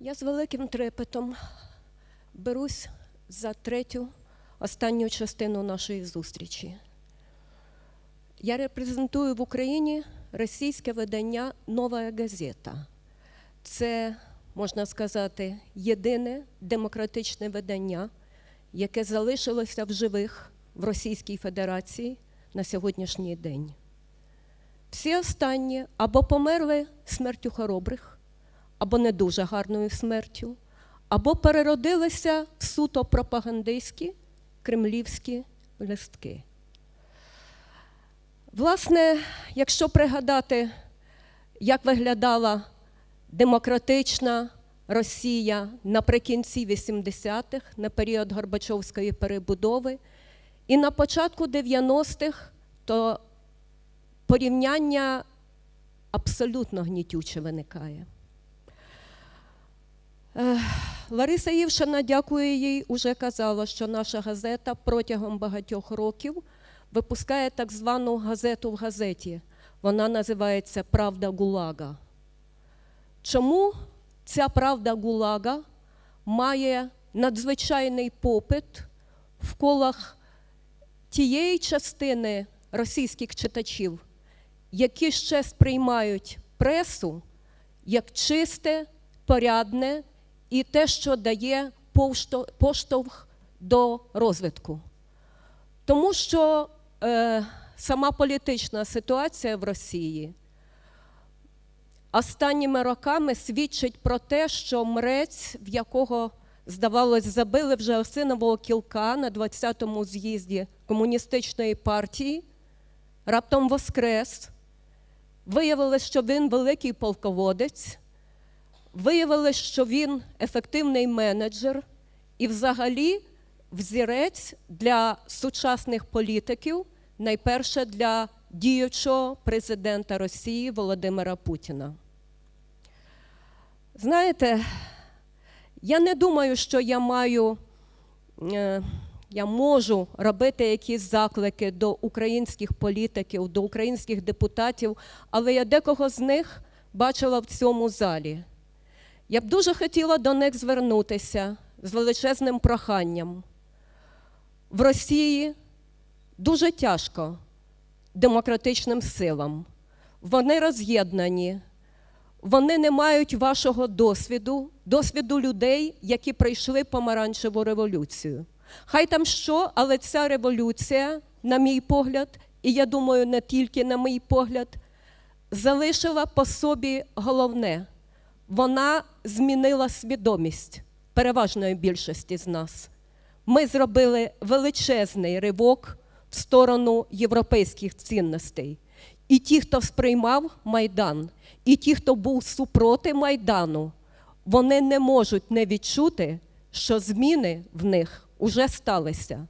Я з великим трепетом берусь за третю останню частину нашої зустрічі. Я репрезентую в Україні російське видання Нова газета. Це, можна сказати, єдине демократичне видання, яке залишилося в живих в Російській Федерації на сьогоднішній день. Всі останні або померли смертю хоробрих, або не дуже гарною смертю, або переродилися в суто пропагандистські кремлівські листки. Власне, якщо пригадати, як виглядала демократична Росія наприкінці 80-х, на період Горбачовської перебудови, і на початку 90-х, то порівняння абсолютно гнітюче виникає. Лариса Євшина, дякую їй, уже казала, що наша газета протягом багатьох років випускає так звану газету в газеті. Вона називається Правда Гулага. Чому ця правда Гулага має надзвичайний попит в колах тієї частини російських читачів, які ще сприймають пресу як чисте, порядне і те, що дає поштовх до розвитку. Тому що е, сама політична ситуація в Росії останніми роками свідчить про те, що мрець, в якого, здавалось, забили вже осинового кілка на 20-му з'їзді комуністичної партії, раптом воскрес. Виявилось, що він великий полководець, виявилось, що він ефективний менеджер і взагалі взірець для сучасних політиків, найперше для діючого президента Росії Володимира Путіна. Знаєте, я не думаю, що я маю, е, я можу робити якісь заклики до українських політиків, до українських депутатів, але я декого з них бачила в цьому залі. Я б дуже хотіла до них звернутися з величезним проханням. В Росії дуже тяжко демократичним силам. Вони роз'єднані, вони не мають вашого досвіду, досвіду людей, які прийшли помаранчеву революцію. Хай там що, але ця революція, на мій погляд, і я думаю, не тільки на мій погляд, залишила по собі головне. Вона змінила свідомість переважної більшості з нас. Ми зробили величезний ривок в сторону європейських цінностей. І ті, хто сприймав Майдан, і ті, хто був супроти Майдану, вони не можуть не відчути, що зміни в них уже сталися.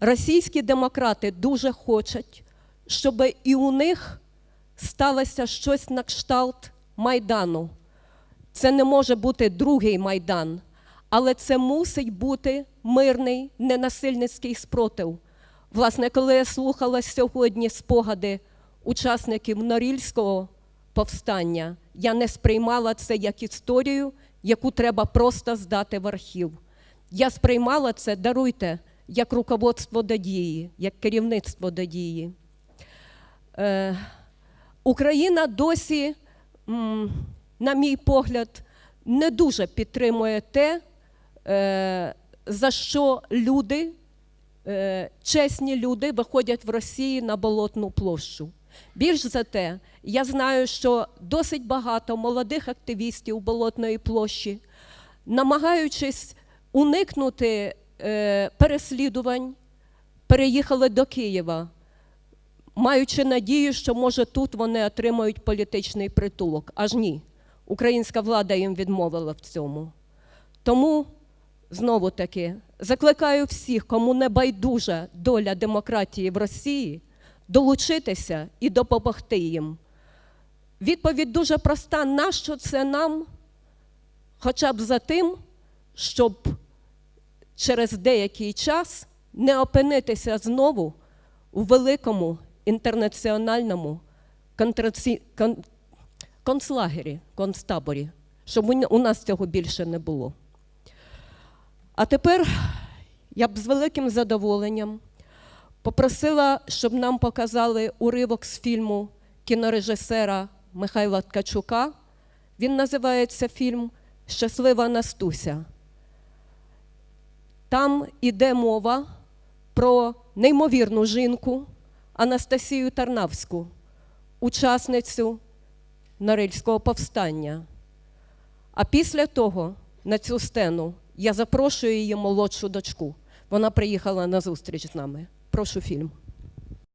Російські демократи дуже хочуть, щоб і у них сталося щось на кшталт Майдану. Це не може бути другий Майдан, але це мусить бути мирний, ненасильницький спротив. Власне, коли я слухала сьогодні спогади учасників Норільського повстання, я не сприймала це як історію, яку треба просто здати в архів. Я сприймала це, даруйте, як руководство до дії, як керівництво до дії. Е, Україна досі, на мій погляд, не дуже підтримує те, е, за що люди, е, чесні люди, виходять в Росії на болотну площу. Більш за те, я знаю, що досить багато молодих активістів болотної площі, намагаючись уникнути е, переслідувань, переїхали до Києва, маючи надію, що може тут вони отримають політичний притулок. Аж ні. Українська влада їм відмовила в цьому. Тому знову таки закликаю всіх, кому не байдужа доля демократії в Росії, долучитися і допомогти їм. Відповідь дуже проста: нащо це нам? Хоча б за тим, щоб через деякий час не опинитися знову у великому інтернаціональному контраці... кон... концлагері, концтаборі, щоб у- нас цього більше не було. А тепер я б з великим задоволенням попросила, щоб нам показали уривок з фільму кінорежисера Михайла Ткачука. Він називається фільм Щаслива Настуся. Там іде мова про неймовірну жінку Анастасію Тарнавську, учасницю Норильського повстання. А після того на цю сцену я запрошую її молодшу дочку. Вона приїхала на зустріч з нами. Прошу фільм.